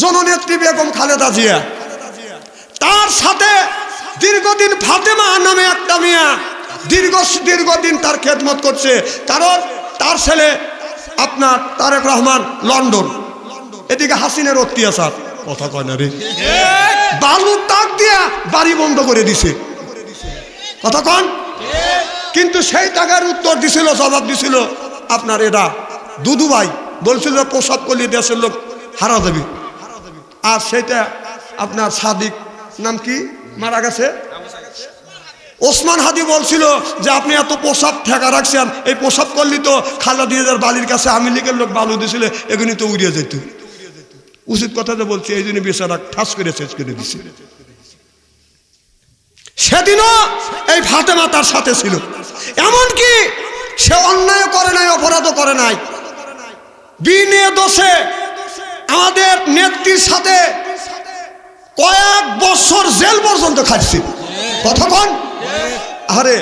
জননেত্রী বেগম খালেদা জিয়া। তার সাথে দীর্ঘদিন ফাতেমা নামে একটা মিয়া। দীর্ঘ, দীর্ঘদিন তার খেদমত করছে। কারণ তার ছেলে আপনার তারেক রহমান, লন্ডন। এদিকে হাসিনের অত্যাচার। কথা কয় না রে। বালু তাক দিয়া বাড়ি বন্ধ করে দিছে। কথা কন। কিন্তু সেই টাকার উত্তর দিছিল, জবাব দিছিল আপনার এটা দুদু ভাই। বলছিল প্রসব করলে দেশের লোক হারা দেবে। আর সেটা আপনার সাদিক নাম কি? মারা গেছে? ওসমান হাদি বলছিল যে আপনি এত পোশাক ঠেকা রাখছেন, এই পোশাক করলি তো খালা দিয়ে যার বালির কাছে আমি লীগের লোক বালু দিছিল, এগুলি তো উড়িয়ে যেত। উচিত কথা তো বলছি, এই জন্য বেচারা ঠাস করে শেষ করে দিছে। সেদিনও এই ফাতেমা তার সাথে ছিল। এমনকি সে অন্যায় করে নাই, অপরাধও করে নাই। বিনে দোষে আমাদের নেত্রীর সাথে কয়েক বছর জেল পর্যন্ত খাচ্ছি কতক্ষণ আরে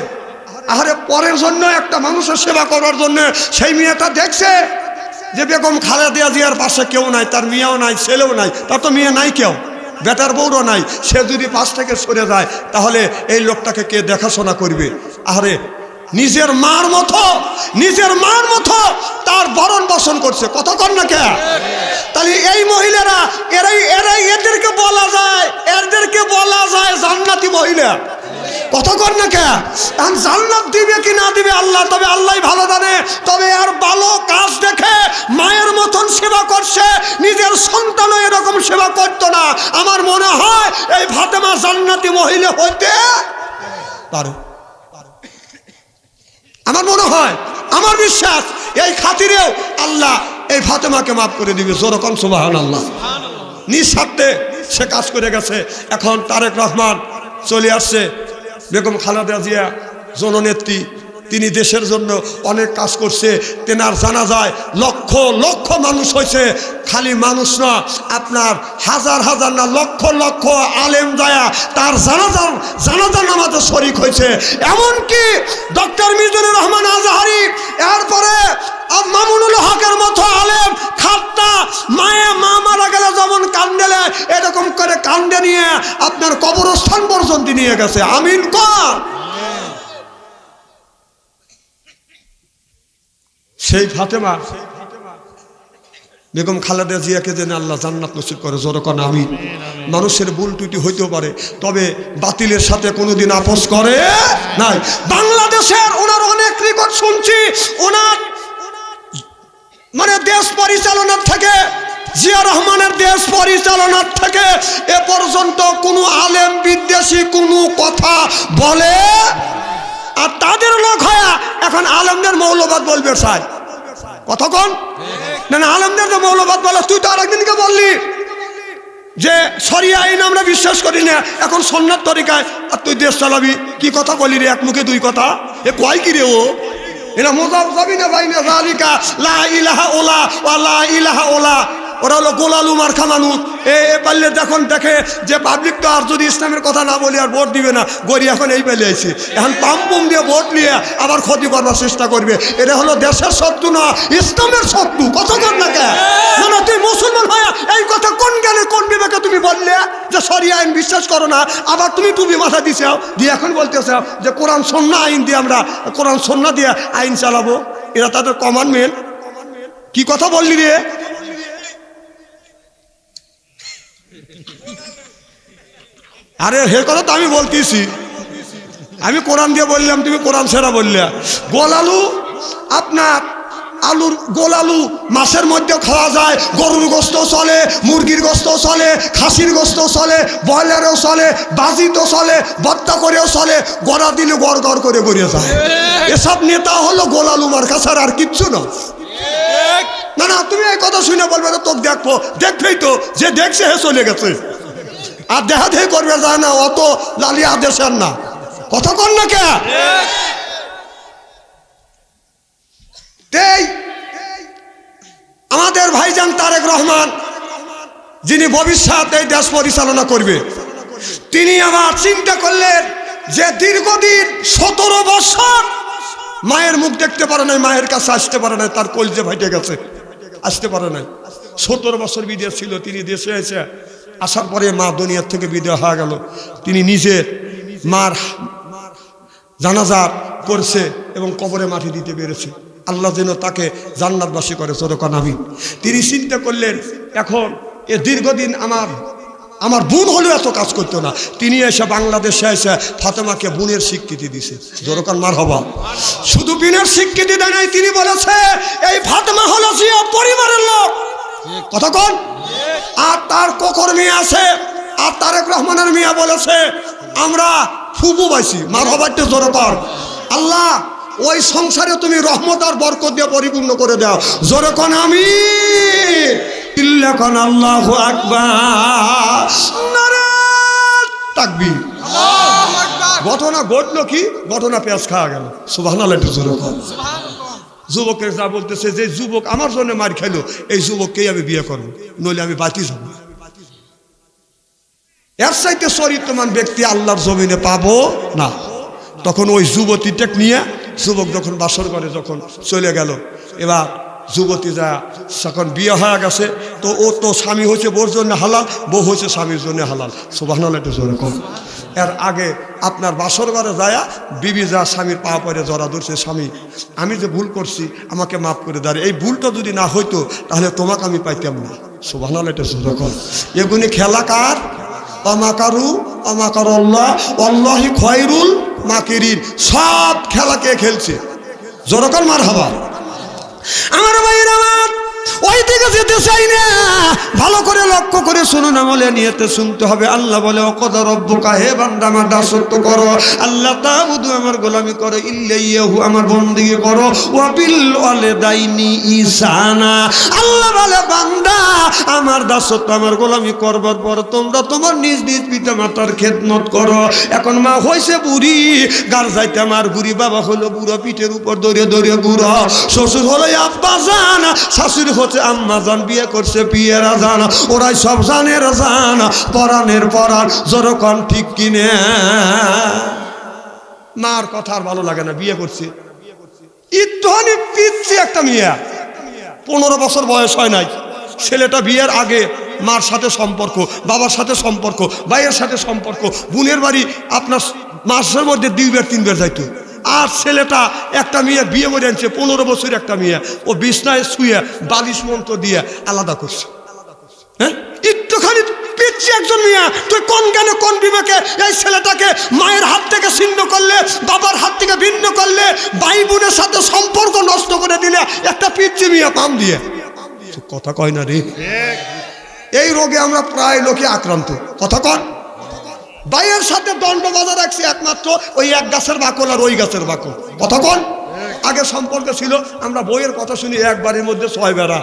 আরে পরের জন্য একটা মানুষের সেবা করার জন্য সেই মেয়েটা দেখছে যে বেগম খালেদা জিয়ার পাশে কেউ নাই, তার মেয়েও নাই, ছেলেও নাই, তার তো মেয়ে নাই কেউ, বেটার বউরও নাই। সে যদি পাশ থেকে সরে যায়, তাহলে এই লোকটাকে কে দেখাশোনা করবে? আরে নিজের মার মতো, নিজের মার মতো তার বরণ বসন করছে। কত কর না কে? তাহলে এই মহিলারা, এরাই এরাই এদেরকে বলা যায়, এদেরকে বলা যায় জান্নাতি মহিলা। কত কর না কে? এখন জান্নাত দিবে কি না দিবে আল্লাহ, তবে আল্লাহ ভালো জানে। তবে আর ভালো কাজ দেখে মায়ের মতন সেবা করছে, নিজের সন্তানও এরকম সেবা করতো না। আমার মনে হয় এই ফাতেমা জান্নাতি মহিলা হইতে পারে। আমার মনে হয় আমার বিশ্বাস এই খাতিরে আল্লাহ এই ফাতেমাকে মাফ করে দিবে। জোরকম সুবাহান আল্লাহ নিঃস্বার্থে সে কাজ করে গেছে। এখন তারেক রহমান চলে আসছে। বেগম খালেদা জিয়া জননেত্রী। তিনি দেশের জন্য অনেক কাজ করছে। তেনার জানা যায় লক্ষ লক্ষ মানুষ হয়েছে। খালি মানুষ না, আপনার হাজার হাজার না, লক্ষ লক্ষ আলেম যায়া তার জানাজার জানাজার নামাজে শরিক হয়েছে। এমনকি ডক্টর মিজানুর রহমান আজহারি, এরপরে মামুনুল হকের মতো আলেম খাট্টা মায়ে, মা মারা গেলে যেমন কান্দেলে, এরকম করে কান্দে নিয়ে আপনার কবরস্থান পর্যন্ত নিয়ে গেছে। আমিন কর। সেই ফাতেমা, বেগম খালেদা জিয়াকে যেন আল্লাহ জান্নাত নসিব করে যতক্ষণ আমি মানুষের ভুল টুটি হইতেও পারে, তবে বাতিলের সাথে কোনোদিন আপোষ করে নাই। বাংলাদেশের ওনার অনেক রেকর্ড শুনছি, ওনার মানে দেশ পরিচালনার থেকে, জিয়া রহমানের দেশ পরিচালনার থেকে এ পর্যন্ত কোনো আলেম বিদ্বেষী কোনো কথা বলে আর তাদের লোক হয়ে এখন আলেমদের মৌলবাদ বলবে সাই কতক্ষণ না না আলমদের তো মৌলবাদ বলে, তুই তো আরেকদিনকে বললি যে সরিয়া আইন আমরা বিশ্বাস করি না, এখন সন্ন্যার তরিকায়, আর তুই দেশ চালাবি। কি কথা বলি রে, এক মুখে দুই কথা? এ কয় কি রে ও? এরা মোজাব যাবি না ভাই না লা ইলাহা ওলা, ওয়া লা ইলাহা ওলা। ওরা হলো গোলালু মার্খা মানুষ এ পারলে দেখুন, দেখে যে পাবলিক তো আর যদি ইসলামের কথা না বলি আর ভোট দিবে না, গড়ি এখন এই পেলে আইছে। এখন পাম পুম দিয়ে ভোট নিয়ে আবার ক্ষতি করবার চেষ্টা করবে। এটা হলো দেশের শত্রু না, ইসলামের শত্রু। কত কর না কে না না তুই মুসলমান হয়ে এই কথা কোন জ্ঞানে, কোন বিবেকে তুমি বললে যে সরি আইন বিশ্বাস করো না? আবার তুমি টুপি মাথা দিছাও দিয়ে এখন বলতেছাও যে কোরআন সন্না আইন দিয়ে আমরা, কোরআন সন্না দিয়ে আইন চালাবো। এরা তাদের কমান্ডমেন্ট কি কথা বললি রে? আরে হে কথা তো আমি বলতেছি। আমি কোরআন দিয়ে বললাম তুমি কোরআন সেরা বললে। গোল আলু আপনার আলুর গোল আলু মাছের মধ্যে খাওয়া যায় গরুর গোস্ত চলে মুরগির গোস্ত চলে খাসির গোস্ত চলে ব্রয়লারেও চলে বাজিতো চলে বত্তা করেও চলে গড়া দিলে গড় গড় করে গড়িয়ে যায়। এসব নেতা হলো গোল আলু মার কাছে আর কিচ্ছু না না না তুমি এই কথা শুনে বলবে তো তোকে দেখব। দেখবেই তো যে দেখছে হে চলে গেছে। আর দেখা দেখি করবে যায় না, অত লালি আদেশের না। কথা কর না কে? আমাদের ভাইজান তারেক রহমান, যিনি ভবিষ্যৎ এই দেশ পরিচালনা করবে, তিনি আমার চিন্তা করলেন যে দীর্ঘদিন সতেরো বছর মায়ের মুখ দেখতে পারে নাই, মায়ের কাছে আসতে পারে নাই, তার কলজে ভাইটে গেছে, আসতে পারে নাই। সতেরো বছর বিদেশ ছিল, তিনি দেশে এসে আসার পরে মা দুনিয়ার থেকে বিদেয় হয়ে গেল। তিনি নিজে মার জানাজার করছে এবং কবরে মাটি দিতে পেরেছে। আল্লাহ যেন তাকে জান্নাতবাসী করে চোরকান আমি তিনি চিন্তা করলেন, এখন এ দীর্ঘদিন আমার আমার বোন হলেও এত কাজ করতো না। তিনি এসে বাংলাদেশে এসে ফাতেমাকে বোনের স্বীকৃতি দিছে। জোরকান মার হবা। শুধু বিনের স্বীকৃতি দেয় নাই, তিনি বলেছে, এই ফাতেমা হলো পরিবারের লোক। কথা কোন। আর তার ককর মেয়ে আছে আর তারেক রহমানের মিয়া বলেছে আমরা ফুবু পাইছি মার হবারটা জোর কর আল্লাহ ওই সংসারে তুমি রহমত আর বরকত দিয়ে পরিপূর্ণ করে দাও। জোরে কন আমি ইল্লাখন আল্লাহ আকবার। নারে তাকবীর। ঘটনা ঘটলো কি? ঘটনা পেঁয়াজ খাওয়া গেল। সুবাহ জোরে কর যুবকের যা বলতেছে, যে যুবক আমার জন্য মার খাইলো, এই যুবককেই আমি বিয়ে করব, নইলে আমি বাতি যাব এর চাইতে চরিত্রমান ব্যক্তি আল্লাহর জমিনে পাবো না। তখন ওই যুবতীটা নিয়ে, যুবক যখন বাসর করে যখন চলে গেল, এবার যুবতী যা যখন বিয়ে হয়ে গেছে, তো ও তো স্বামী হয়েছে বোর জন্য হালাল, বউ হয়েছে স্বামীর জন্য হালাল। সুবাহ একটু জোরে কম এর আগে আপনার বাসর ঘরে যায় বিবি যা স্বামীর পা পরে জড়া ধরছে, স্বামী, আমি যে ভুল করছি, আমাকে মাফ করে দাঁড়ে এই ভুলটা যদি না হইতো, তাহলে তোমাকে আমি পাইতাম না। সুবাহ এটা কর এগুলি খেলা কার? অমাকারু অমাকার আল্লাহ অল্লাহি খয়রুল মাকিরিন। সব খেলা কে খেলছে? জোরকাল মার হাবা আমার ভাইয়ের আমার ওই দিকে যেতে চাই না। ভালো করে লক্ষ্য করে শুনুন, আমলে নিয়েতে শুনতে হবে। আল্লাহ বলে হে বান্দা দাসত্ব করো। আল্লাহ তাবুদু আমার গোলামি করো। ইল্লাইয়াহু, আমার বন্দিগি করো। ইসানা আল্লাহ বলে, বান্দা, আমার দাসত্ব, আমার গোলামি করবার পর তোমরা তোমার নিজ নিজ পিতা মাতার খেদমত করো। এখন মা হয়েছে বুড়ি, গার যাইতে আমার বুড়ি বাবা হলো বুড়ো, পিঠের উপর দৌড়ে দৌড়ে বুড়ো। শ্বশুর হলো আব্বা জান শাশুড়ি হচ্ছে আম্মা জান, বিয়ে করছে বিয়েরা জান ওরাই সব জানের জান পরাণের পরাণ, জোরকন ঠিক কিনে। মার কথা আর ভালো লাগে না, বিয়ে করছে। ইত্তহানি পিচ্ছে একটা মেয়ে। পনেরো বছর বয়স হয় নাই। ছেলেটা বিয়ের আগে মার সাথে সম্পর্ক, বাবার সাথে সম্পর্ক, ভাইয়ের সাথে সম্পর্ক, বোনের বাড়ি আপনার মাসের মধ্যে দুইবার, তিনবার যাইতো। আর ছেলেটা একটা মেয়ে বিয়ে করে আনছে পনেরো বছর একটা মেয়ে। ও বিছনায় শুয়ে বালিশ মন্ত্র দিয়ে আলাদা করছে। হ্যাঁ? একটুখানি পিচ্ছি একজন মেয়ে। তুই কোন জ্ঞানে কোন বিবেকে এই ছেলেটাকে মায়ের হাত থেকে ছিন্ন করলে বাবার হাত থেকে ভিন্ন করলে ভাই বোনের সাথে সম্পর্ক নষ্ট করে দিলে একটা পিচ্ছি মেয়ে পাম দিয়ে। কথা কয় না রে? এই রোগে আমরা প্রায় লোকে আক্রান্ত। কথা কন ভাইয়ের সাথে দণ্ড বাজা রাখছি একমাত্র ওই এক গাছের বাকল আর ওই গাছের বাকল। কথা কন আগে সম্পর্ক ছিল আমরা বইয়ের কথা শুনি একবারের মধ্যে ছয় বেড়া।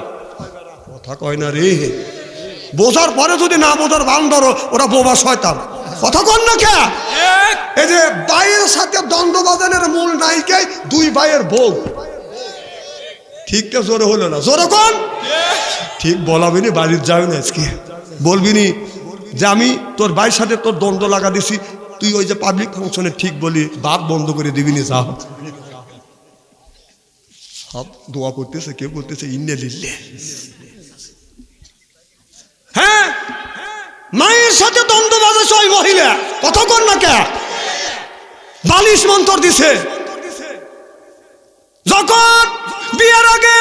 কথা কয় না রে। বোঝার পরে যদি না বোঝার বান ধরো ওরা বোবা শয়তান। কথা কন না কে? এই যে বাইয়ের সাথে দ্বন্দ্ব বাজানের মূল নায়িকে দুই বাইয়ের বউ। ঠিক ঠিকটা জোরে হলো না। জোরে কোন। ঠিক বলাবিনি বাড়ির যাবি না আজকে। বলবিনি যে আমি তোর ভাইয়ের সাথে তোর দ্বন্দ্ব লাগা দিছি, তুই ওই যে পাবলিক ফাংশনে ঠিক বলি বাদ বন্ধ করে দিবি নি যাও সব দোয়া করতেছে, কেউ করতেছে ইন্নে লিল্লে। হ্যাঁ? মায়ের সাথে দ্বন্দ্ব বাজেছে ওই মহিলা। কতক্ষণ না কে? বালিশ মন্তর দিছে। যখন বিয়ের আগে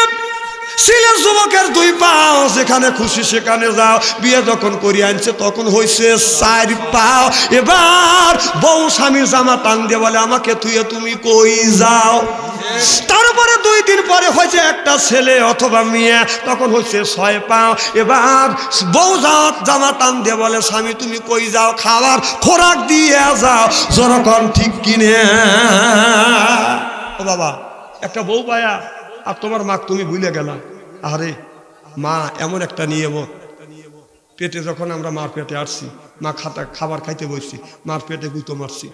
ছেলের যুবকের দুই পাও, যেখানে খুশি সেখানে যাও। বিয়ে যখন করিয়ে আনছে, তখন হয়েছে চার পাও। এবার বউ স্বামী জামা টান দিয়ে বলে, আমাকে তুইয়ে তুমি কই যাও? তারপরে দুই দিন পরে হয়েছে একটা ছেলে অথবা মেয়ে, তখন হচ্ছে ছয় পাও। এবার বউ যাও জামা টান দিয়ে বলে, স্বামী, তুমি কই যাও? খাবার খোরাক দিয়ে যাও। যখন ঠিক কিনে ও বাবা, একটা বউ পায়া, আর তোমার মাক তুমি ভুলে গেলা। আরে, মা, এমন একটা নিয়ম। পেটে যখন আমরা মার পেটে আসছি, মা খাতা খাবার খাইতে বসছি, মার পেটে গুঁতো মারছি।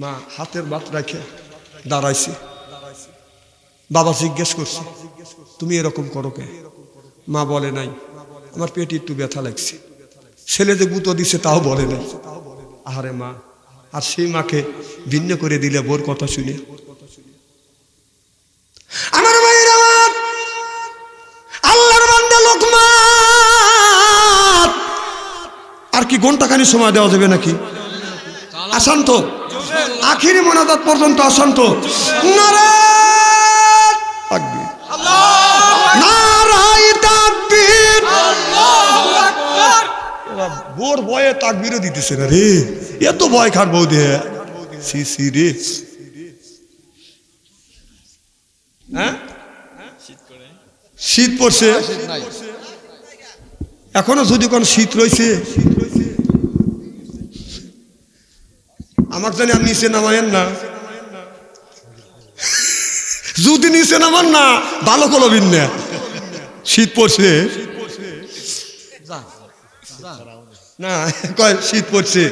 মা হাতের বাত রাখে দাঁড়াইছি। বাবা জিজ্ঞেস করছে, তুমি এরকম করো কে? মা বলে, নাই, আমার পেটে একটু ব্যথা লাগছে। ছেলে যে গুঁতো দিছে তাও বলে নাই। আহারে মা, আর সেই মাকে ভিন্ন করে দিলে বোর কথা শুনে। আমার কি ঘন্টাখানি সময় দেওয়া যাবে নাকি? আসান্ত আখিরি মোনাজাত পর্যন্ত আসান্ত বোর ভয়ে তাকবীরও দিতেছে না রে। এত ভয় খাট বৌদি? সি সি রে। হ্যাঁ? শীত পড়ছে? এখনও যদি কোন শীত রয়েছে? আমার জানি আর নিচে নামায়েন না। যদি নিচে নামান না, ভালো করবিন না। শীত পড়ছে। না, কয়, শীত পড়ছে।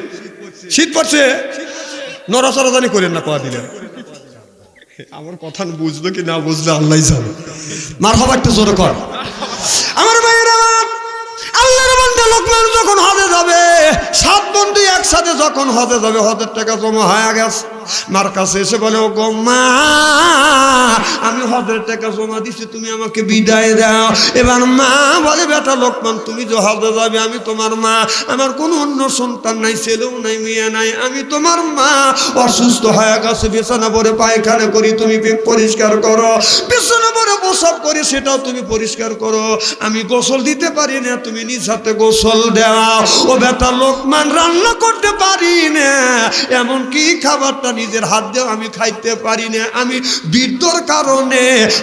শীত পড়ছে। নড়াচড়া জানি করেন না কয়া দিলেন। আমার কথা বুঝলো কি না বুঝলো আল্লাহ জানে। মার হবার একটু জোরে কর। লোকমান যখন হজে যাবে, সাত বন্ধু একসাথে যখন হজে যাবে, হজের টাকা জমা হয়ে গেছে। মার কাছে এসে বলে ও গো আমি হজের টাকা জমা দিছি, তুমি আমাকে বিদায় দাও। এবার মা বলে, বেটা লোকমান, তুমি যে হজে যাবে, আমি তোমার মা। আমার কোনো অন্য সন্তান নাই, ছেলেও নাই, মেয়ে নাই, আমি তোমার মা। অসুস্থ হয়ে গেছে, বিছানা পরে পায়খানা করি, তুমি পরিষ্কার করো। বিছানা পরে প্রসাব করি, সেটাও তুমি পরিষ্কার করো। আমি গোসল দিতে পারি না, তুমি নিজ হাতে গোসল দেওয়া ও বেটা লোকমান, রান্না করতে পারি না এমন কি খাবারটা নিজের হাত দিয়ে আমি খাইতে পারি না। আমি বৃদ্ধর কারণে,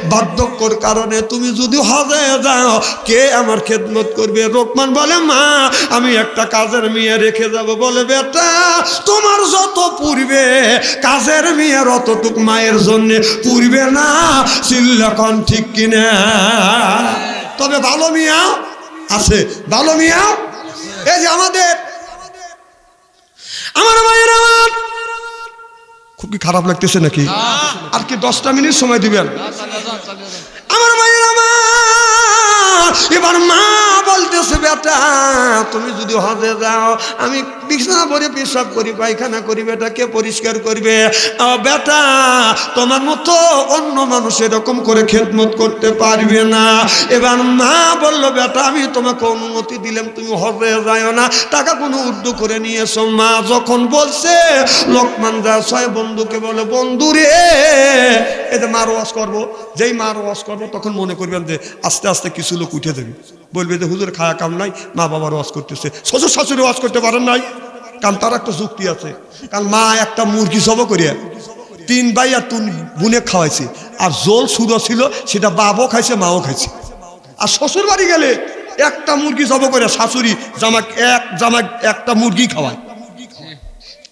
বার্ধক্যর কারণে তুমি যদি হজে যাও, কে আমার খেদমত করবে? লোকমান বলে, মা, আমি একটা কাজের মেয়ে রেখে যাব। বলে, বেটা, তোমার যত পূর্বে কাজের মেয়ের অতটুক মায়ের জন্য পূর্বে না চিল্লাখন ঠিক কিনা? তবে ভালো মিয়া আছে। ভালো মিয়া? এই যে আমাদের, আমার মায়ের আমার খুব কি খারাপ লাগতেছে নাকি? আর কি দশটা মিনিট সময় দিবেন? আমার মায়ের আমার এবার মা বলতেছে, বেটা, তুমি যদি হজে যাও, আমি বিছানা পরে পেশাব করি, পায়খানা করি বেটা কে পরিষ্কার করবে। বেটা, তোমার মতো অন্য মানুষ এরকম করে খেদমত করতে পারবে না। এবার মা বলল, বেটা, আমি তোমাকে অনুমতি দিলাম, তুমি হজে যাও না। টাকা কোনো উর্দু করে নিয়েছো। মা যখন বলছে, লোকমান যা ছয় বন্ধুকে বলে, বন্ধু রে এতে মার ওয়াশ করব, যেই মার ওয়াশ করব, তখন মনে করবেন যে আস্তে আস্তে কিছু লোক উঠে দেবে বলবে যে, হুজুর, খায়া কাম নাই, মা বাবার ওয়াশ করতেছে। শ্বশুর শাশুড়ি ওয়াশ করতে পারেন নাই? কারণ তার একটা যুক্তি আছে। কারণ মা একটা মুরগি সব করিয়া তিন ভাই আর তুন বুনে খাওয়াইছে। আর জল সুদো ছিল, সেটা বাবও খাইছে, মাও খাইছে। আর শ্বশুর বাড়ি গেলে একটা মুরগি জব করে, শাশুড়ি জামাক এক জামাক একটা মুরগি খাওয়ায়।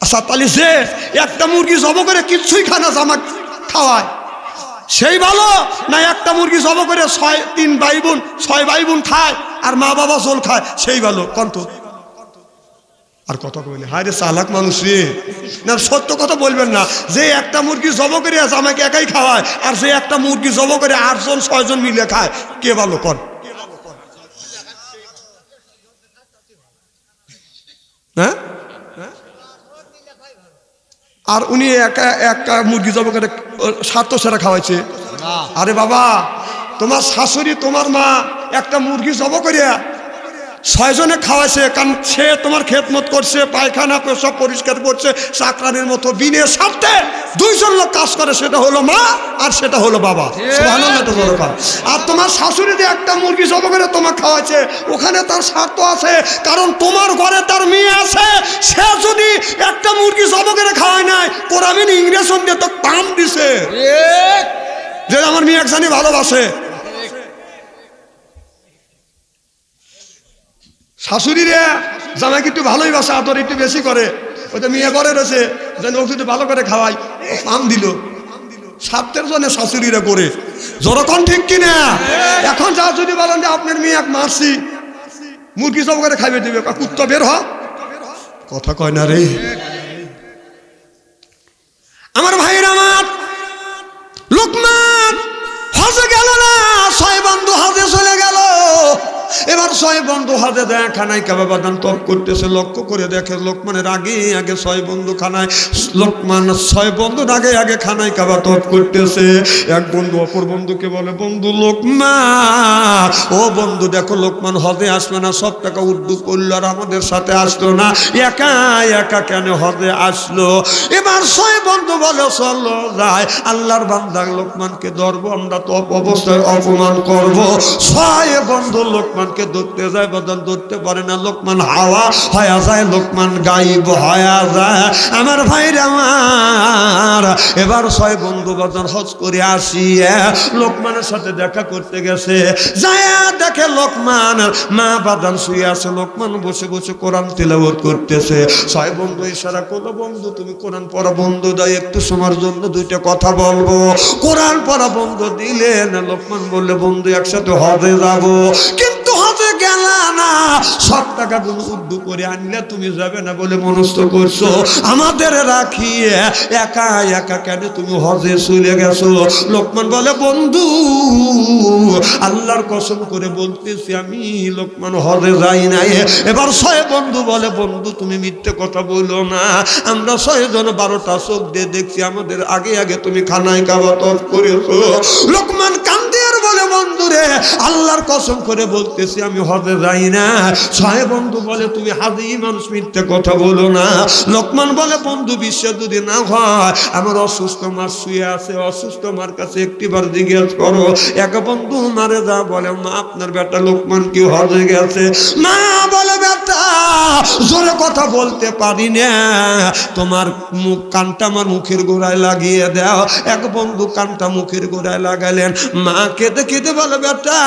আচ্ছা তাহলে যে একটা মুরগি জব করে কিচ্ছুই খায় না জামাক খাওয়ায়। সেই ভালো না একটা মুরগি জব করে ছয়, তিন ভাই বোন, ছয় ভাই বোন খায়, আর মা বাবা জল খায়, সেই ভালো কন্ত আর কথা কইলে। হায় রে চালাক মানুষ রে। না সত্য কথা বলবেন না। যে একটা মুরগি জব করে আছে আমাকে একাই খাওয়ায়। আর যে একটা মুরগি জব করে আটজন ছয়জন মিলে খায় কে ভালো কর? হ্যাঁ? আর উনি একা একটা মুরগি জব করে স্বার্থ সেরা খাওয়াইছে। আরে বাবা তোমার শাশুড়ি তোমার মা একটা মুরগি জব করিয়া ছয়জনে খাওয়াইছে কারণ সে তোমার খেদমত করছে পায়খানা পেশাব পরিষ্কার করছে চাকরানির মতো বিনে স্বার্থে দুইজন লোক কাজ করে সেটা হলো মা আর সেটা হলো বাবা। আর তোমার শাশুড়ি যে একটা মুরগি জব করে তোমার খাওয়াইছে ওখানে তার স্বার্থ আছে কারণ তোমার ঘরে তার মেয়ে আছে সে যদি একটা মুরগি জব করে খাওয়ায় নাই কোরআমিন ইংরেজ দিয়ে তো পাম দিছে। যে আমার মেয়ে একসানি ভালোবাসে। শাশুড়ি রে জামাইকে একটু ভালোই বাসে, আদর একটু বেশি করে। ওই তো মেয়ে ঘরে রয়েছে, যেন ওকে একটু ভালো করে খাওয়াই। পাম দিল। স্বার্থের জন্য শাশুড়িরা করে। যখন ঠিক কিনা? এখন যা যদি বলেন যে আপনার মেয়ে এক মারছি মুরগি সব করে খাইবে দিবে। কুত্তা বের হ। কথা কয় না রে। আমার ভাইয়ের আমার, লোকমান, হজে গেল না, ছয় বন্ধু হজে চলে এবার ছয় বন্ধু হাতে দেয় খানায় কাবা বাদান তপ করতেছে, লক্ষ্য করে দেখে লোকমানের আগে আগে ছয় বন্ধু খানায়, লোকমান ছয় বন্ধুর আগে আগে খানায় কাবা তপ করতেছে। এক বন্ধু অপর বন্ধুকে বলে, বন্ধু লোকমা, ও বন্ধু দেখো লোকমান হদে আসবে না, সব টাকা উর্দু করল আর আমাদের সাথে আসলো না। একা একা কেন হদে আসলো? এবার ছয় বন্ধু বলে, চলো যায় আল্লাহর বান্দা লোকমানকে ধরবো, আমরা তো অবস্থায় অপমান করব। ছয় বন্ধু লোকমানকে ধরতে যায়, বদন ধরতে পারে না, লোকমান হাওয়া হয়ে যায়, লোকমান গাইব হয়ে যায়। আমার ভাইরা আমার, এবার ছয় বন্ধু বদন হজ করে আসিয়া লোকমানের সাথে দেখা করতে গেছে। যায় দেখে লোকমান, মা বাদান শুয়ে আছে, লোকমান বসে বসে কোরআন তিলাবত করতেছে। ছয় বন্ধু ইশারা করল বন্ধু? তুমি কোরআন পড়া বন্ধু দাও, একটু সময়ের জন্য দুইটা কথা বলব। কোরআন পড়া বন্ধ দিলেন লোকমান বললে, বন্ধু, একসাথে হজে যাব। কিন্তু না। সব টাকা গুলো করে আনলে তুমি যাবে না বলে মনস্থ করছ। আমাদের রাখিয়ে একা একা কেন তুমি হজে গেছো? লোকমান বলে, বন্ধু, আল্লাহর কসম করে বলতেছি আমি, লোকমান হজে যাই নাই। এবার ছয় বন্ধু বলে, বন্ধু, তুমি মিথ্যে কথা বলো না। আমরা ছয় জন বারোটা চোখ দিয়ে দেখছি, আমাদের আগে আগে তুমি খানায় কাবা তফ করেছ। লোকমান কান্দের বলে, বন্ধুরে, আল্লাহর কসম করে বলতেছি, আমি হজে যাই না। ছয় বন্ধু বলে, তুমি হাজি মানুষ মিথ্যে কথা বলো না। লোকমান বলে, বন্ধু বিশ্ব যদি না হয়, আমার অসুস্থ মার শুয়ে আছে, অসুস্থ মার কাছে একটিবার জিজ্ঞেস করো। এক বন্ধু, মারে যা, বলে, মা, আপনার বেটা লোকমান কি হজে গেছে? মা জোরে কথা বলতে পারি না। তোমার মুখ কানটা আমার মুখের গোড়ায় লাগিয়ে দাও। এক বন্ধু কানটা মুখের গোড়ায় লাগালেন। মা কেঁদে কেঁদে বলে, বেটা,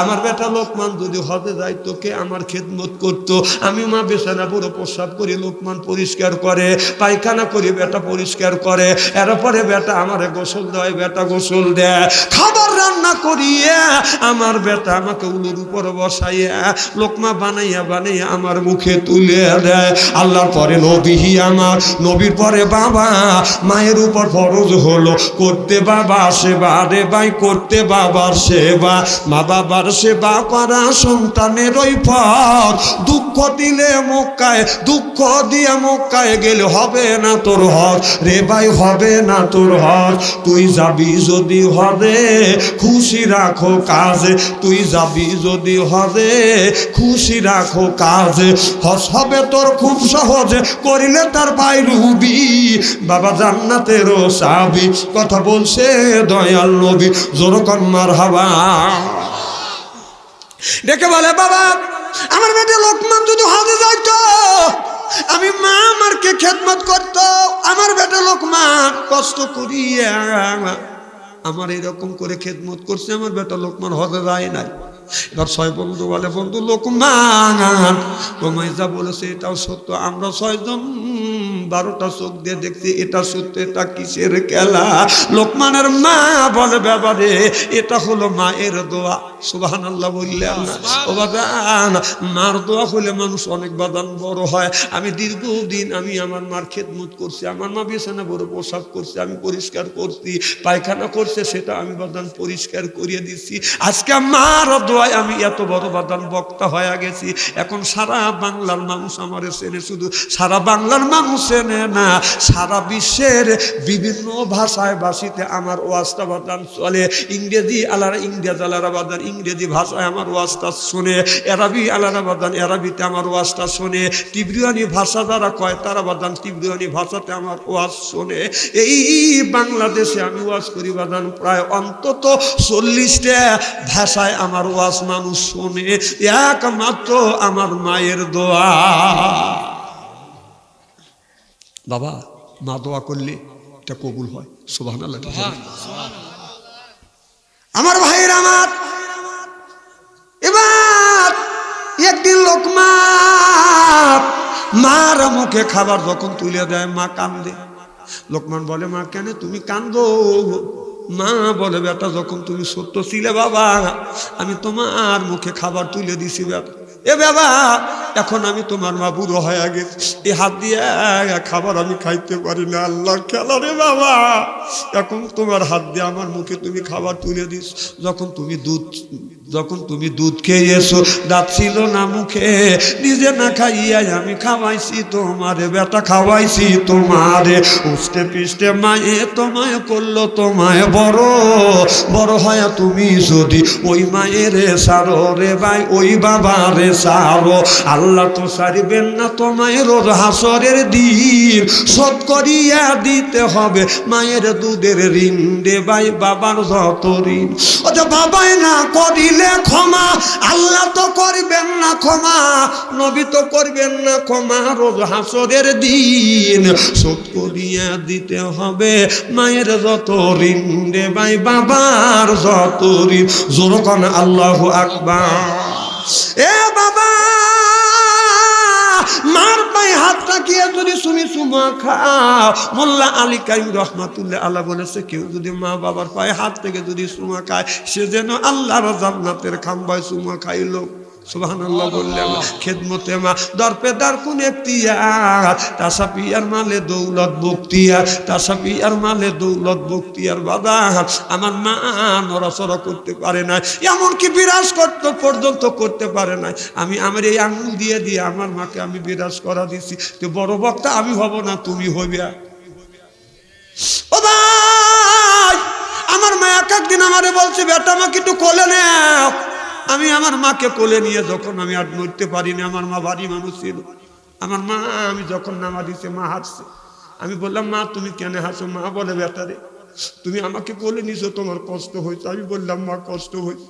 আমার বেটা লোকমান যদি হজে যাই তোকে আমার খেদমত করতো। আমি মা বেছানা পুরো প্রস্রাব করি লোকমান পরিষ্কার করে, পায়খানা করি বেটা পরিষ্কার করে। এরপরে বেটা আমারে গোসল দেয়, বেটা গোসল দেয়। খাবার রান্না করিয়ে আমার বেটা আমাকে উলুর উপর বসাইয়া লোকমা বানাইয়া বানাইয়া আমার মুখে তুলে দেয়। আল্লাহর পরে নবীহি আমার, নবীর পরে বাবা। মায়ের উপর ফরজ হলো করতে বাবা সেবা রে ভাই, করতে বাবার সেবা। মা বাবার সেবা করা সন্তানের ওই পথ। দুঃখ দিলে মক্কায়, দুঃখ দিয়ে মক্কায় গেলে হবে না তোর হজ। রে ভাই, হবে না তোর হজ। তুই যাবি যদি হবে খুশি রাখো কাজে। তুই যাবি যদি হবে খুশি রাখো কাজে। হজ হবে তোর খুব সহজে, করিলে তার ভাই রুবি। বাবা জান্নাতেরও সাবি কথা বলছে দয়াল নবী, জোর কন্মার হাওয়া ডেকে বলে, বাবা, আমার বেটে লোকমান যদি হজে যাইতো, আমি মা আমারকে খেদমত করত, আমার বেটা লোকমান কষ্ট করিয়া আমার এরকম করে খেদমত করছে, আমার বেটা লোকমান হজে যায় নাই। এবার ছয় বন্ধু বলে, বন্ধু তোমায় যা বলেছে, এটাও সত্য। আমরা ছয়জন বারোটা চোখ দিয়ে দেখছি, এটা সত্য, এটা কিসের খেলা? লোকমানের মা বলে ব্যাপারে এটা হলো মায়ের দোয়া। সুবাহান আল্লাহ বললেন ও বাদান মার দোয়া হলে মানুষ অনেক বাদান বড় হয়। আমি দীর্ঘদিন আমি আমার মার খেদমত করছি, আমার মা বিছানা বড় পোশাক করছে, আমি পরিষ্কার করছি, পায়খানা করছে, সেটা আমি বাদান পরিষ্কার করিয়ে দিচ্ছি। আজকে মার দোয়ায় আমি এত বড় বাদান বক্তা হয়ে গেছি। এখন সারা বাংলার মানুষ আমার চেনে, শুধু সারা বাংলার মানুষ চেনে না, সারা বিশ্বের বিভিন্ন ভাষায় ভাষিতে আমার ওয়াজটা বাদান চলে। ইংরেজি আলারা ইংরেজ আলারা বাদান ইংরেজি ভাষায় আমার ওয়াজটা শোনে এরাবি আলারা বাদান এরাবিতে আমার ওয়াজটা শোনে, তীব্রিয়ানি ভাষা যারা কয়, তারা বাদান তীব্রিয়ানি ভাষাতে আমার ওয়াজ শোনে। এই বাংলাদেশে আমি ওয়াজ করি বাদান প্রায় অন্তত চল্লিশটা ভাষায় আমার ওয়াজ মানুষ শোনে, একমাত্র আমার মায়ের দোয়া। বাবা, মা দোয়া করলে এটা কবুল হয়। আমার ভাইয়ের আমার এবার একদিন লোকমা মার মুখে খাবার যখন তুলে দেয়, মা কান্দে। লোকমান বলে, মা, কেন তুমি কান্দো? মা বলে, বেটা, যখন তুমি সত্য ছিলে বাবা, আমি তোমার মুখে খাবার তুলে দিছি, বেটা। এ বাবা, এখন আমি তোমার মা বুড়ো হয়ে গেছি। এ হাত দিয়ে খাবার আমি খাইতে পারি না, আল্লাহ খেলা রে বাবা। এখন তোমার হাত দিয়ে আমার মুখে তুমি খাবার তুলে দিস যখন তুমি দুধ যখন তুমি দুধ খেয়েছো, দাঁত ছিল না মুখে, নিজে না খাইয়াই আমি খাওয়াইছি তোমারে, বেটা খাওয়াইছি তোমারে। উষ্টে পিষ্টে মায়ে তোমায় করল তোমায় বড় বড় হয় তুমি যদি ওই মায়ের সারো রে ভাই, ওই বাবারে সারো। আল্লাহ তো সারিবেন না তোমায় রোজ হাসরের দিন। শোধ করিয়া দিতে হবে মায়ের দুধের ঋণ রে ভাই, বাবার যত ঋণ। ওটা বাবাই না করিলে ক্ষমা, আল্লাহ তো করবেন না ক্ষমা, নবী তো করবেন না ক্ষমা, রোজ হাসরের দিন শোধ করিয়া দিতে হবে। মায়ের যত ঋণ রে ভাই, বাবার যত ঋণ জোরকন আল্লাহ আকবার। এ বাবা! হাত তাকিয়ে যদি তুমি সুমা খাও, মোল্লা আলী কাইম রহমাতুল্লাহ আল্লাহ বলেছে, কেউ যদি মা বাবার পায়ে হাত থেকে যদি চুমা খায়, সে যেন আল্লাহর জান্নাতের খাম্বায় সুমা খাইলো। আমার মা নড়াচড়া করতে পারে না এমনকি বিরাজ করতে পর্যন্ত করতে পারে না আমি, আমার এই আঙুল দিয়ে দিয়ে আমার মাকে আমি বিরাজ করা দিছি। তো বড় বক্তা আমি হব না, তুমি ভাই, আমার মা এক একদিন আমারে বলছে, বেটা, আমাকে একটু কোলে নেও। আমি আমার মাকে কোলে নিয়ে যখন আমি আর নড়তে পারিনি, আমার মা বাড়ি মানুষ ছিল। আমার মা, আমি যখন নামা দিছে, মা হাসছে। আমি বললাম, মা, তুমি কেন হাসো? মা বলে বেটারে তুমি আমাকে কোলে নিছো, তোমার কষ্ট হয়েছে। আমি বললাম, মা, কষ্ট হয়েছে।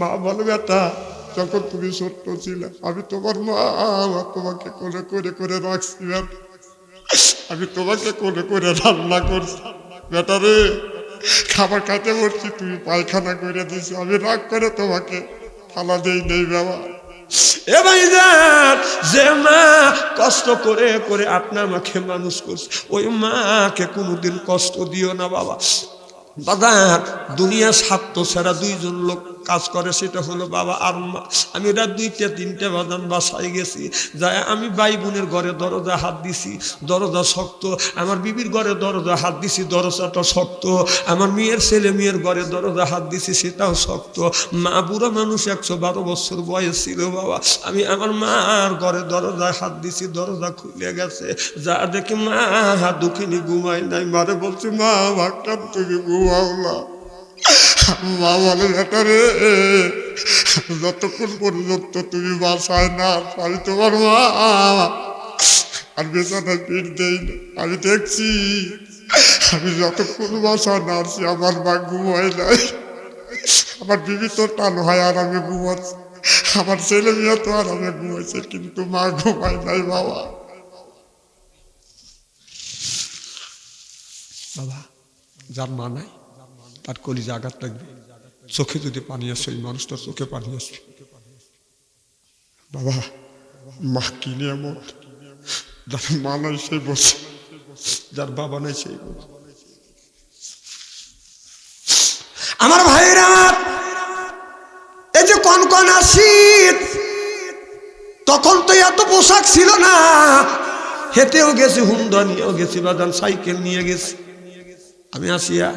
মা বলে বেটা যখন তুমি ছোট্ট ছিলে, আমি তোমার মা তোমাকে কোলে করে করে রাখছি আমি তোমাকে কোলে করে রান্না করছি বেটারে খাবার খাইতে বলছি তুমি পায়খানা করে দিছো, আমি রাগ করে তোমাকে থালা দেই নেই বাবা। এ ভাইজান যে মা কষ্ট করে করে আপনার মাকে মানুষ করছে, ওই মাকে কোনোদিন কষ্ট দিও না বাবা। বাজার, দুনিয়া স্বার্থ ছাড়া দুইজন লোক কাজ করে, সেটা হলো, বাবা, আর আমি রাত দুইটা, তিনটে বাজান বাসায় গেছি। যাই আমি ভাই বোনের ঘরে দরজা হাত দিছি, দরজা শক্ত। আমার বিবির ঘরে দরজা হাত দিছি, দরজাটা শক্ত। আমার মেয়ের ছেলে মেয়ের ঘরে দরজা হাত দিছি, সেটাও শক্ত। মা বুড়ো মানুষ একশো বারো বছর বয়স ছিল, বাবা। আমি আমার মার ঘরে দরজা হাত দিছি, দরজা খুলে গেছে। যা দেখি মা দুঃখিনী ঘুমাই নাই। মারে বলছি, মা ভাগটা তুমি ঘুমাও না। মা বলে বেটা রে যতক্ষণ পর্যন্ত তুমি বাসায় না আমি তোমার মা আর বেচানা পিঠ দেই আমি দেখছি, আমি যতক্ষণ বাসায় না আসছি, আমার মা ঘুমাই নাই। আমার বিবি তো টান হয় আর আমি ঘুমাচ্ছি। আমার ছেলে মেয়ে তো আর আমি ঘুমাইছে, কিন্তু মা ঘুমাই নাই বাবা। বাবা, যার মা নাই তার কলিজা আঘাত লাগবে। চোখে যদি পানি আসে ওই মানুষটার চোখে পানি আসবে। বাবা, মা কি নিয়ামত? যার মা নাই সেই বসে যার বাবা নাই সেই আমার ভাইরা এই যে কন কন শীত তখন তো এত পোশাক ছিল না। হেঁটেও গেছি, হুন্ডা নিয়েও গেছি বাদান সাইকেল নিয়ে গেছি। আমি আসিয়া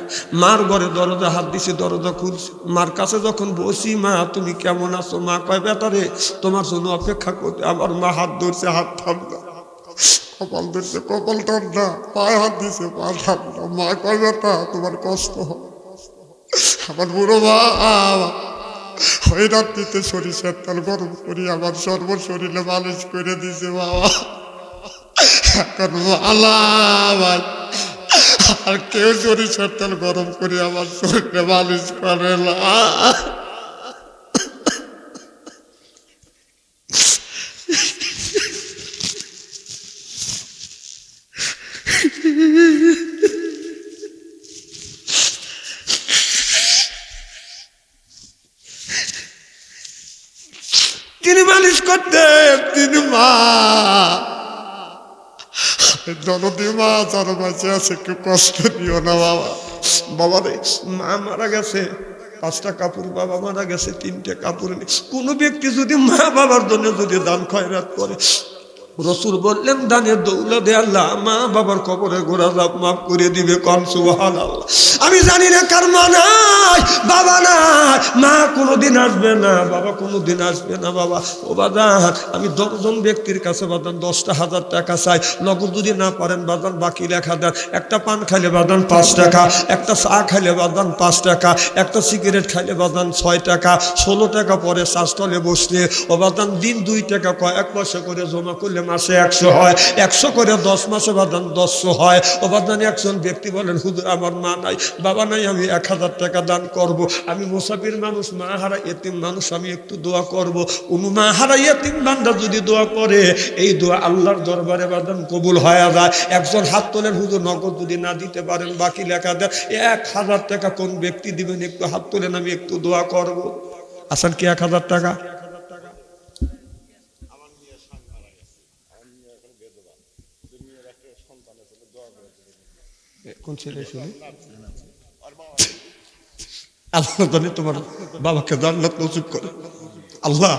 মার ঘরে দরজা হাত দিছি, দরজা খুলছি। মার কাছে যখন বসি, মা, তুমি কেমন আছো? মা, কয় বেটারে তোমার জন্য অপেক্ষা করতে আমার মা হাত ধরছে, হাত ঠান্ডা। কপাল ধরছে, কপাল ঠান্ডা, পায়ে হাত দিছে, পা ঠান্ডা। মা, কয় বেটা তোমার কষ্ট হয় আমার বুড়ো মা, ওই রাত্রিতে সরিষার তেল গরম করি, আমার সর্ব শরীরে মালিশ করে দিছে বাবা। এখন মালা ভাই আর কেউ যদি সত্যাল গরম করে আমার শরীরে মালিশ করে না তিনি মালিশ করতেন তিনি মা যারা মাঝে আছে কষ্ট না বাবা? বাবা মা মারা গেছে, পাঁচটা বাবা মারা গেছে, তিনটে কাপড় কোনো ব্যক্তি যদি মা বাবার জন্য যদি দান খয়রাত করে রসুল বললেন, দানের দৌলা দে আল্লাহ মা বাবার কবরে গোড়া জাপ মাফ করে দিবে কম সুবহান আল্লাহ আমি জানি না কার মা নাই, বাবা নাই, মা কোনোদিন আসবে না, বাবা কোনোদিন আসবে না, বাবা। ও বাদান আমি দশজন ব্যক্তির কাছে বাদান দশটা হাজার টাকা চাই। নগদ যদি না পারেন বাদান, বাকি লেখা দেন। একটা পান খাইলে বাদান পাঁচ টাকা, একটা চা খাইলে বাদান পাঁচ টাকা, একটা সিগারেট খাইলে বাদান ছয় টাকা, ষোলো টাকা পরে শ্বাসতলে বসলে, ও বাদান দিন দুই টাকা কয়েক মাসে করে জমা করলে মাসে একশো হয়, একশো করে দশ মাসে বাদান দশশো হয় ও বাদান একজন ব্যক্তি বলেন, হুজুর, আমার মা নাই, বাবা নাই, আমি এক হাজার টাকা দান করব। আমি মুসাফির মানুষ, মা হারা এতিম মানুষ, আমি একটু দোয়া করব। উনু মা হারা এতিম বান্দা যদি দোয়া করে, এই দোয়া আল্লাহর দরবারে বাদান কবুল হয়ে যায় একজন হাত তোলেন, হুজুর, নগদ যদি না দিতে পারেন, বাকি লেখা দেন এক হাজার টাকা কোন ব্যক্তি দিবেন, একটু হাত তোলেন, আমি একটু দোয়া করব। আসান কি এক হাজার টাকা কোন আল্লাহ জানে তোমার বাবাকে জান্নাত নসিব করে। আল্লাহ,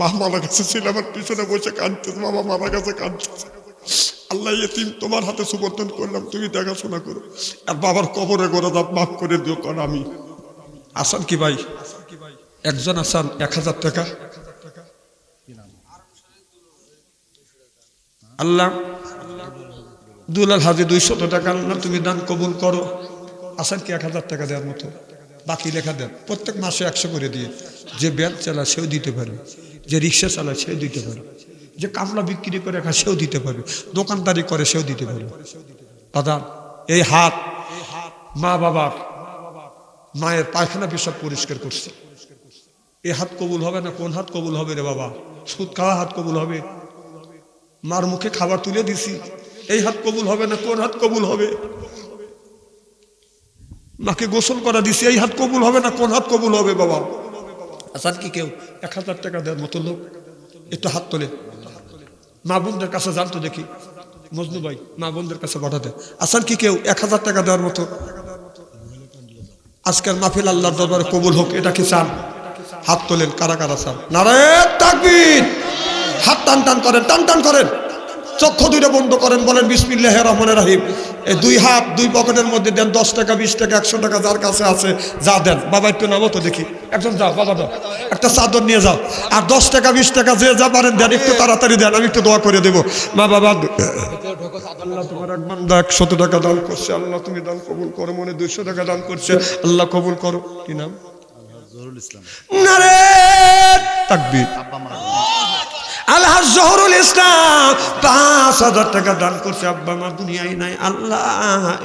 মা মারা গেছে, ছিল আমার পিছনে বসে কাঁদতে বাবা মারা গেছে কাঁদতেছে আল্লাহ এতিম তোমার হাতে সমর্থন করলাম, তুমি দেখাশোনা করো। আর বাবার কবরে করে দাও মাফ করে দিও, কারণ আমি আসান কি ভাই? একজন আসান, এক হাজার টাকা। আল্লাহ দুলাল হাজি দুইশত টাকা না তুমি দান কবুল করো। আসান কি এক হাজার টাকা দেওয়ার মতো? বাকি লেখা দেন। প্রত্যেক মাসে একশো করে দিয়ে যে ব্যাংক চালায় সেও দিতে পারে। যে রিক্সা চালায় সেও দিতে পারে। যে কামলা বিক্রি করে খা সেও দিতে পারে। দোকানদারি করে সেও দিতে পারে। দাদা, এই হাত মা বাবার মায়ের পায়খানা পেশাব পরিষ্কার করছে। এই হাত কবুল হবে না কোন হাত কবুল হবে রে বাবা? সুদ খাওয়া হাত কবুল হবে। মার মুখে খাবার তুলে দিছি। এই হাত কবুল হবে না কোন হাত কবুল হবে? মাকে গোসল করা দিছি, এই হাত কবুল হবে না কোন হাত কবুল হবে বাবা? আসার কি কেউ? এক হাজার টাকা দেওয়ার মতো লোক। একটু হাত তোলে। মা বোনদের কাছে জানতো দেখি। মজনু ভাই, মা বোনদের কাছে পাঠাতে। আসার কি কেউ? এক হাজার টাকা দেওয়ার মতো। আজকের মাহফিল আল্লাহর দরবারে কবুল হোক, এটা কি চান? হাত তোলেন, কারা কারা চান? নারায়ণ তাকবীর! হাত টান টান করেন, টান টান করেন। চক্ষু দুইটা বন্ধ করেন বলেন বিসমিল্লাহ রহমান রাহিম। এই দুই হাত দুই পকেটের মধ্যে দেন দশ টাকা বিশ টাকা একশো টাকা যার কাছে আছে যা দেন। বাবা একটু নামো তো দেখি। একজন যাও বাবা দাও একটা চাদর নিয়ে যাও। আর দশ টাকা বিশ টাকা যে যা পারেন দেন একটু তাড়াতাড়ি দেন আমি একটু দোয়া করে দেবো। মা বাবা আল্লাহ তোমার এক বান্দা একশত টাকা দান করছে আল্লাহ তুমি দান কবুল করো মনে দুইশো টাকা দান করছে আল্লাহ কবুল করো। কি নাম? নারে তাকবীর। আল্লাহ জহরুল ইসলাম। পাঁচ হাজার টাকা দান করছে, আব্বা আমার দুনিয়ায় নাই। আল্লাহ,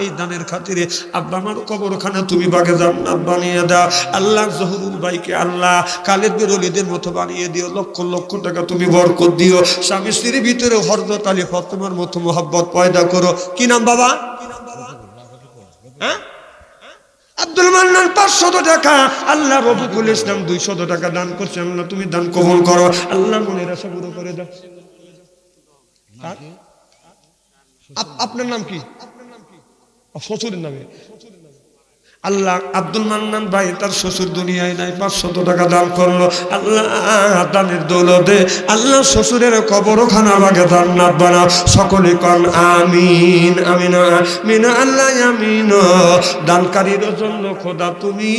এই দানের খাতিরে আব্বা আমার কবরখানে তুমি বাগে জান্নাত বানিয়ে দাও। আল্লাহ জহরুল ভাইকে আল্লাহ কালেদ বেরলিদের মতো বানিয়ে দিও। লক্ষ লক্ষ টাকা তুমি বরকত দিও। স্বামী স্ত্রীর ভিতরে হরদত আলী ফতমার মতো মোহাব্বত পয়দা করো। কি নাম বাবা? হ্যাঁ? আব্দুল মান্নান পাঁচশত টাকা, আল্লাহ রফিকুল ইসলাম দুইশত টাকা দান করছে। আল্লাহ, তুমি দান কবল করো। আল্লাহ মনের আশা পুরো করে দাও? আপ- আপনার নাম কি? শ্বশুরের নামে। আল্লাহ আব্দুল মান্নান ভাই তার শ্বশুর দুনিয়ায় নাই, পাঁচশত টাকা দান করল। আল্লাহ দানের দৌলতে, আল্লাহ শ্বশুরের কবরখানা বাগে জান্নাত বানাও। সকলে কন, আমিন আমিন আমিন, আল্লাহ, আমিন। দানকারীর জন্য খোদা তুমি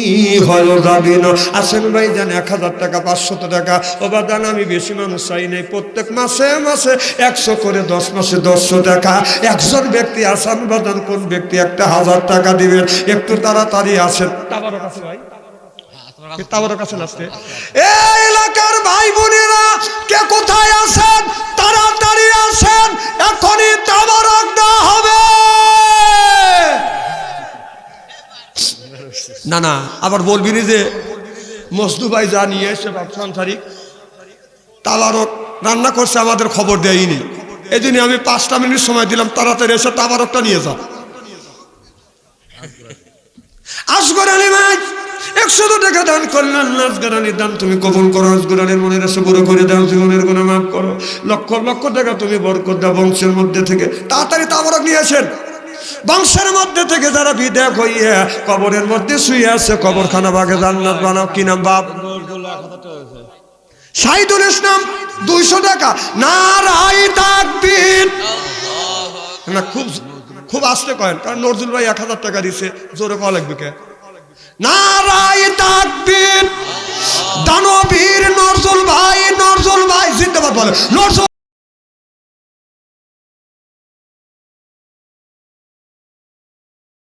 হয় দাবিন আসেন ভাই জান, এক হাজার টাকা, পাঁচশত টাকা। ওবা দান আমি বেশি মানুষ চাই নাই। প্রত্যেক মাসে মাসে একশো করে দশ, মাসে দশশো টাকা। একজন ব্যক্তি আসান বাদান কোন ব্যক্তি একটা হাজার টাকা দিবেন। একটু তাড়াতাড়ি আসেন তাবারও কাছে ভাই। তাবারও কাছে আসতে এই এলাকার ভাই বোনেরা কে কোথায় আছেন? তাড়াতাড়ি আসেন এখনই তাবারক দেওয়া হবে। না না আবার বলবি নি যে মসদু ভাই যা নিয়ে এসে সংসারিক তাবারক রান্না করছে আমাদের খবর দেয়নি। এই জন্য আমি পাঁচটা মিনিট সময় দিলাম তাড়াতাড়ি এসে তাবারকটা নিয়ে যা আসগর আলী ভাই একশো টাকা দান করলেন আসগর আলীর দান তুমি কবুল করো আসগর আলীর মনের আশা পুরো করে দাও জীবনের কোনো মাফ করো। লক্ষ লক্ষ টাকা তুমি বরকত দাও বংশের মধ্যে থেকে। তাড়াতাড়ি তাবারক নিয়ে আসেন। বংশের মধ্যে থেকে যারা বিদেক হইয়া কবরের মধ্যে শুয়ে আছে কবরখানা বাগে জান্নাত বানাও। কি নাম বাপ? সাইদুল ইসলাম দুইশো টাকা। নারাই তাকবীর। না খুব খুব আসতে কয়েন, কারণ নজরুল ভাই এক হাজার টাকা দিছে, জোরে কওয়া লাগবে কে? নারায় দানবীর নজরুল ভাই নজরুল ভাই জিন্দাবাদ বলে। নজরুল